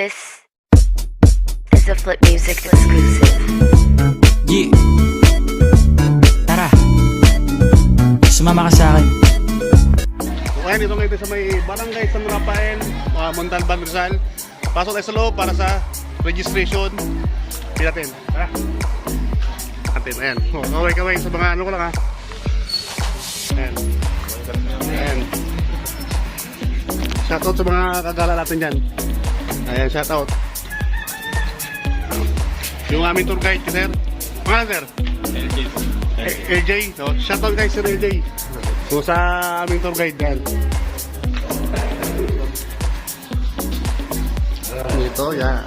This is a Flip Music exclusive. Yeah. Tara. Sumama ka sa akin. So, ayan, dito ngayon sa may Barangay San Rafael, uh, Montalban, Rizal. Pasok tayo sa loob para sa registration. Hindi natin. Tara. Atin, ayan. Oh, kaway kaway sa mga ano ko lang ha. Ayan. Ayan. Shoutout sa mga kagala natin dyan. Ayan, shoutout. Yung aming tour guide, sir. Mga sir? Eh, LJ. So, shoutout kay Sir LJ. So, sa aming tour guide yan. Ito, yan.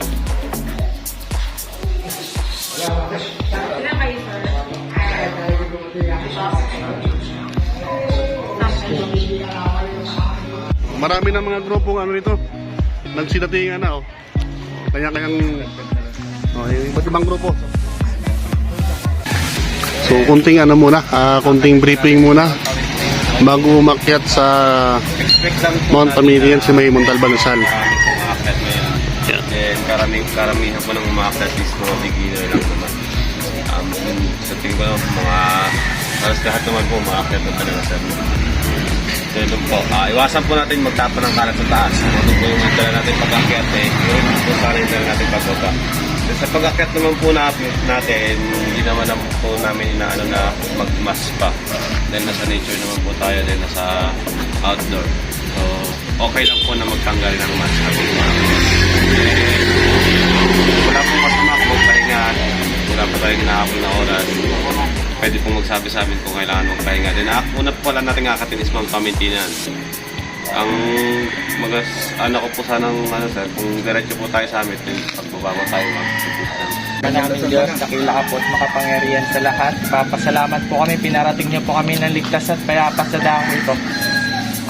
Marami na mga grupong ano nito. Nagsidatingan na oh. Kanya-kanyang oh, yung iba't ibang grupo. So, kunting ano muna, ah, kunting briefing muna bago umakyat sa Mount Pamilian si May ngayon. Yeah. Then karamihan, karamihan po ng umaakit is mga beginner lang naman. Um, sa tingin ko lang, mga halos lahat naman po umaakit na talaga sir. So yun po, ah, iwasan po natin magtapon ng kalat sa taas. Ano po yung dala natin pag-akyat eh, yun po sana yung dala natin pagbaba. Then sa pag-akyat naman po natin, hindi naman na po namin inaano na mag-mask pa. Then nasa nature naman po tayo, then nasa outdoor. So, okay lang po na magtanggal ng mask natin. Pwede pong magsabi sa amin kung kailangan magpahinga. Then, ah, una po pala natin akatin is Mount Pamintinan. Ang magas, ano ko po sanang, ano sir, kung diretso po tayo sa amin, then pagbaba po tayo mag-system. namin Diyos, po at makapangyarihan sa lahat. Papasalamat po kami, pinarating niyo po kami ng ligtas at payapa sa daang ito.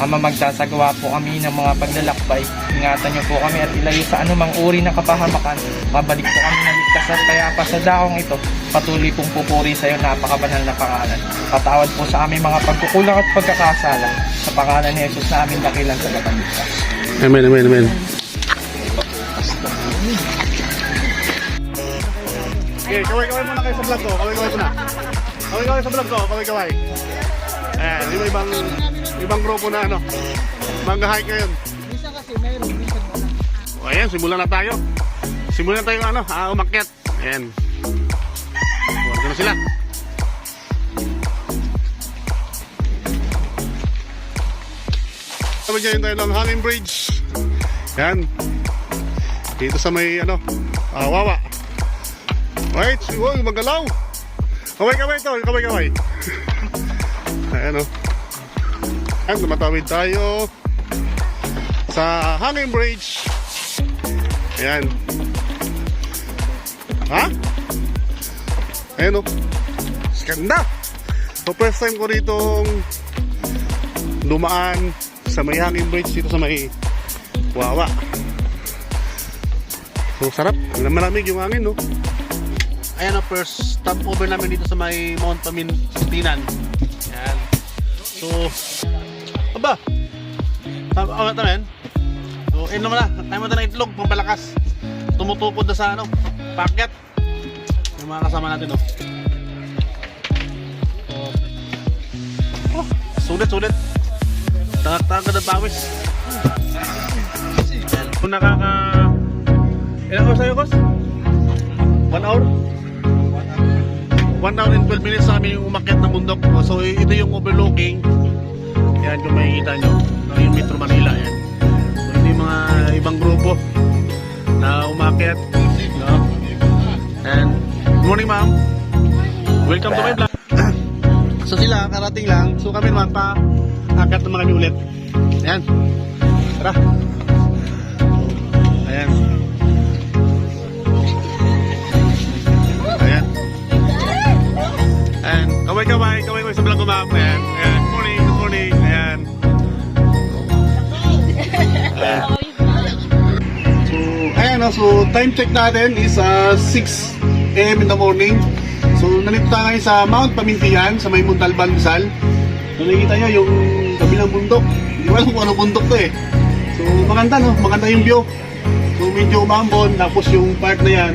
Ama, magsasagawa po kami ng mga paglalakbay. Ingatan niyo po kami at ilayo sa anumang uri ng kapahamakan. Mabalik po kami ng ligtas at payapa sa daong ito. Patuloy pong pupuri sa iyo napakabanal na pangalan. Patawad po sa aming mga pagkukulang at pagkakasala. Sa pangalan ni Jesus na aming dakilan sa ligtas. Amen, amen, amen. Okay, kaway-kaway muna kayo sa vlog ko. Kaway-kaway muna. Kaway-kaway sa vlog ko. Kaway-kaway. Ayan, yung ibang, ibang grupo na ano. Mag-hike ngayon. O ayan, simulan na tayo. Simulan na tayo ano, ah, umakyat. Ayan. Huwag na sila. Sabi niya tayo ng hanging bridge. Yan. Dito sa may ano, ah, wawa. Wait, uy, magalaw. Kaway kaway to, kaway kaway. Ayan o. Ayan, tumatawid tayo sa hanging bridge. Ayan. Ha? Ayan o. Skanda! So first time ko ditong dumaan sa may hanging bridge dito sa may Wawa. So sarap. Malamig yung hangin, no? Ayan ang first stop over namin dito sa may Mount Pamintinan. Ayan. So, aba. Tama oh, tama. So, in naman na. Tayo mo na itlog, pampalakas. Tumutukod na sa ano, packet. Yung mga kasama natin? So, oh, sulit, sulit. Tangak-tangak ng pawis. Kung nakaka... Ilang oras tayo, Kos? One hour? One hour and 12 minutes sa amin yung umakyat ng bundok. So, ito yung overlooking. Yan, kung makikita nyo. Yung Metro Manila, yan. So, ito yung mga ibang grupo na umakyat. No? And, good morning, ma'am. Welcome to my vlog. so, sila, karating lang. So, kami naman pa, akyat naman kami ulit. Ayan. Tara. Ayan. Ayan. Ayan. Kaway kaway. Kaway kaway sa vlog ko ma'am. Ayan. Ayan. Good morning. Good morning. Ayan. Ayan. So, ayan? So, time check natin is uh, 6 a.m. in the morning. So, nandito tayo ngayon sa Mount Pamintian sa may Montalban, Rizal. So, nakikita nyo yung kabilang bundok. Hindi ko alam kung ano bundok to eh. So, maganda no? Maganda yung view. So, medyo umambon, tapos yung part na yan,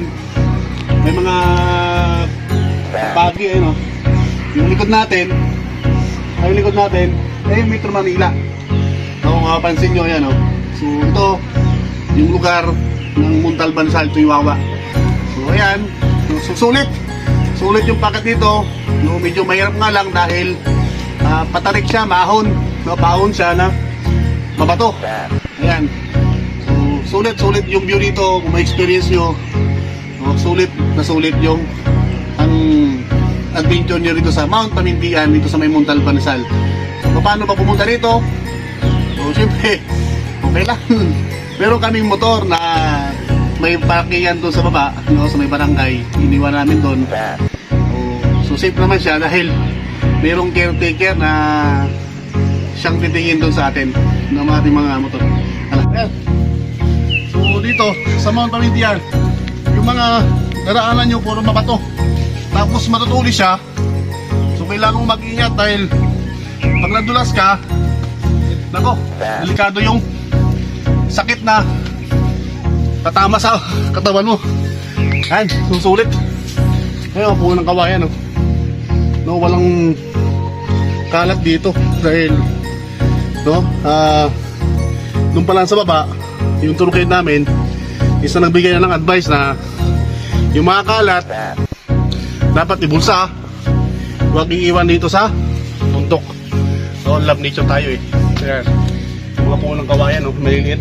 may mga bagi, ano. Yung likod natin, yung likod natin, yung Metro Manila. So, kung mapapansin nyo, yan, oh. So, ito, yung lugar ng Montalban Salto, Iwawa. So, ayan. Sulit. Sulit yung packet dito. No, medyo mahirap nga lang dahil ah, patarik siya, mahon. No, bahon siya na mabato. Ayan. So, sulit, sulit yung view dito. Kung may experience nyo, no, sulit na sulit yung ang adventure nyo rito sa Mount Pamintian, dito sa may Montalban Rizal. So, paano ba pumunta dito? So, siyempre, okay lang. Meron kaming motor na may parkingan doon sa baba, no, sa may barangay. Iniwan namin doon. So, so safe naman siya dahil merong caretaker na siyang titingin doon sa atin ng mga ating mga motor. Ayan. So dito sa Mount Pamintian, yung mga daraanan nyo puro mabato. Tapos matutuli siya. So kailangan mong mag-ingat dahil pag nadulas ka, nako, delikado yung sakit na tatama sa katawan mo. Ayan, susulit. Ngayon, puno ng kawayan, no? No, walang kalat dito dahil no, ah nung pa lang sa baba, yung guide namin is na nagbigay na ng advice na yung mga kalat dapat ibulsa huwag iiwan dito sa bundok so love nature tayo eh Ayan. Mga puno ng kawayan no, maliliit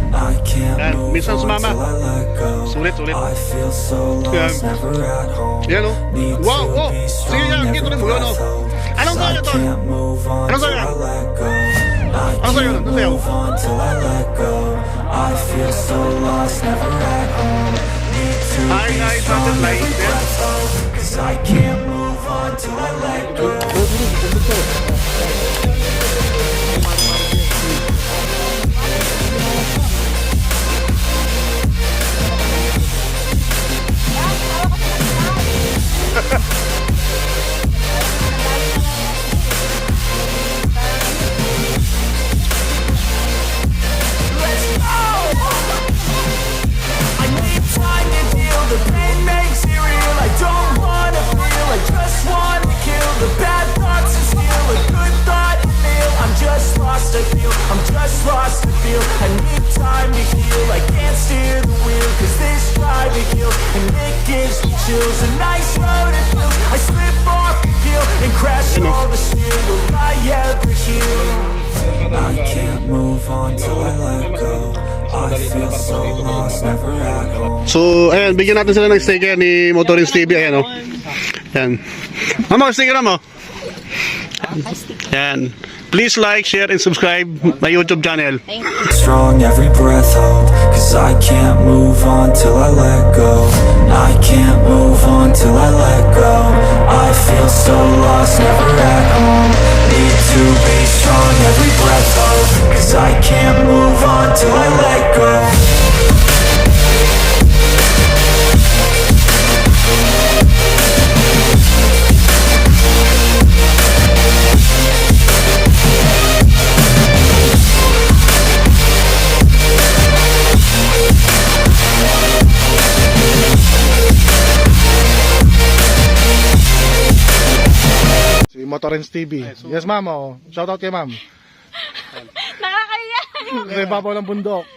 Uh, minsan sumama. Sulit, sulit. Um, yan o. Wow, wow. Sige yan, kita rin mo yun o. Anong sayo to? Anong I yan? Anong sayo yan? Anong sayo? Hi guys, I'm the light. Cause I can't move on till I let go. Lost. I feel. I need time to heal. I can't steer the wheel 'cause this drive to kill and it gives me chills. A nice road it feels. I slip off the hill and crash all the steel. Will I ever heal? I can't move on till I let go. I feel so lost, never at home. So, ayan, bigyan natin sila ng sticker ni Motorins TV. Ayan, oh. Ayan. Mama, sticker mo. Ah, ayan. Please like, share, and subscribe my YouTube channel. strong every breath hold Cause I can't move on till I let go. I can't move on till I let go. I feel so lost, never at home Si Motorins TV. Yes, ma'am. Oh. Shout out kay ma'am. Nakakaya. Sa ibabaw ng bundok.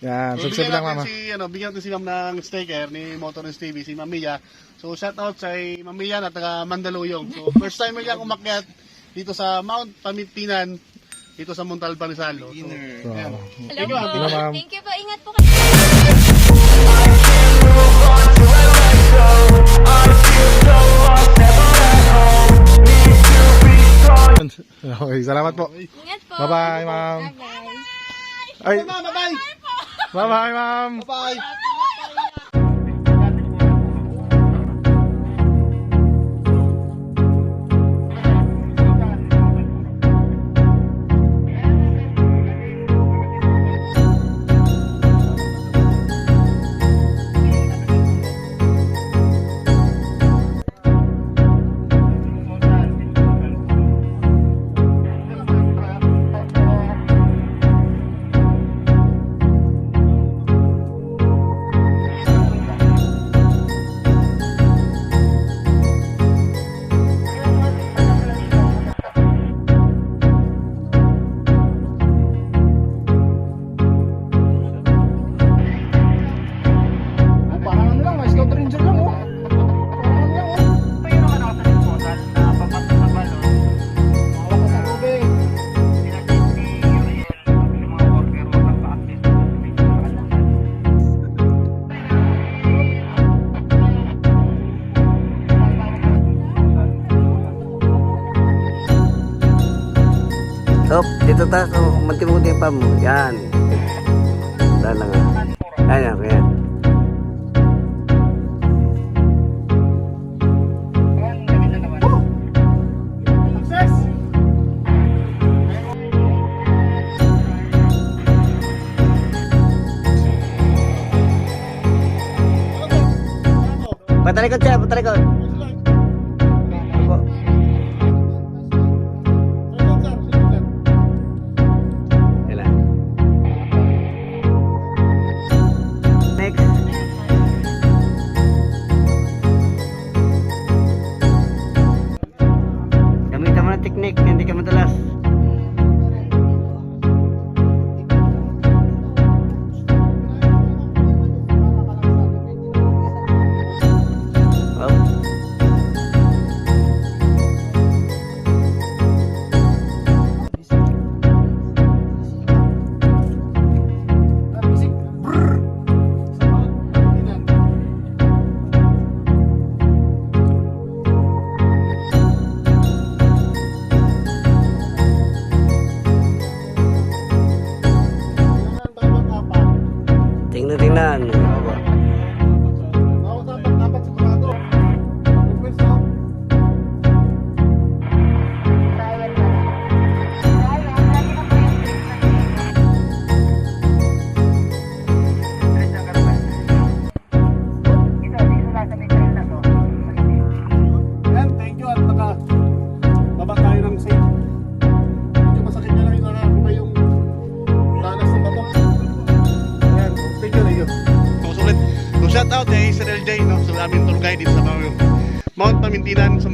Yan. So, Subscribe bigyan lang, natin mama. si, ano, bigyan natin si ma'am ng sticker ni Motorins TV, si Ma'am Mia. So, shout out sa Ma'am Mia na taga Mandaluyong. So, first time mo niyang umakyat dito sa Mount Pamintinan, dito sa Montalban Rizal. So, So. Hello po. Thank you po. Ingat po kayo. Okay, salamat po. Ingat po. Bye-bye, ma'am. Bye-bye. Ay, Bye-bye. Bye-bye, ma'am. Bye-bye. Yan. Dahil lang. Ayan, ayan. Patalikod siya, patalikod.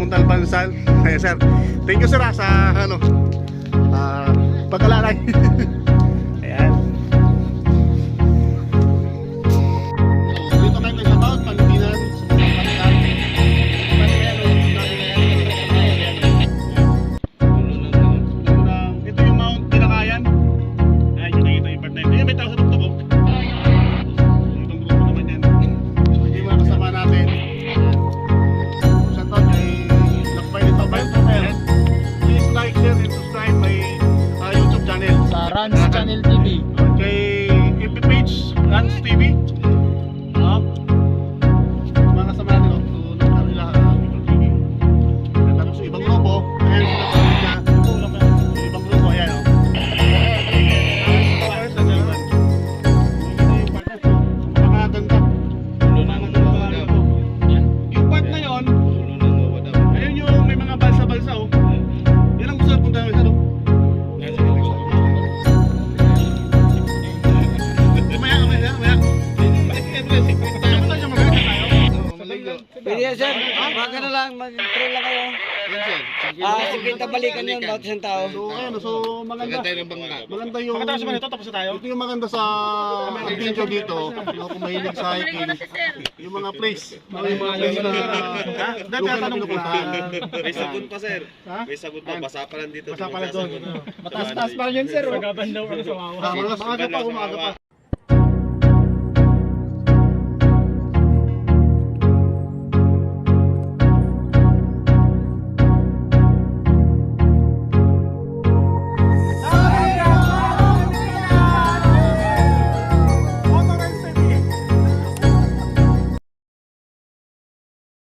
papuntang Pansal. Ayan, sir. Thank you, sir, ah, sa ano, ah, uh, pagkalalay. subscribe my uh, YouTube channel. Sa Rans Channel TV. Kay FB page, Rans TV. Ah, sige, tabalikan yun, bawat isang tao. So, ayun, so maganda. Maganda yung bangka. Maganda yung... Pagkatapos naman ito, tapos tayo. Ito yung maganda sa video dito, no, kung mahilig sa hiking, yung mga place. Yung mga place na... Ha? Ah, dati tatanong ko. May sagot pa, sir. May sagot pa, basa pa lang dito. Basa pa lang doon. Mataas-taas pa yun, sir. Oh. Magabandaw ang sawawa. Magabandaw ang sawawa.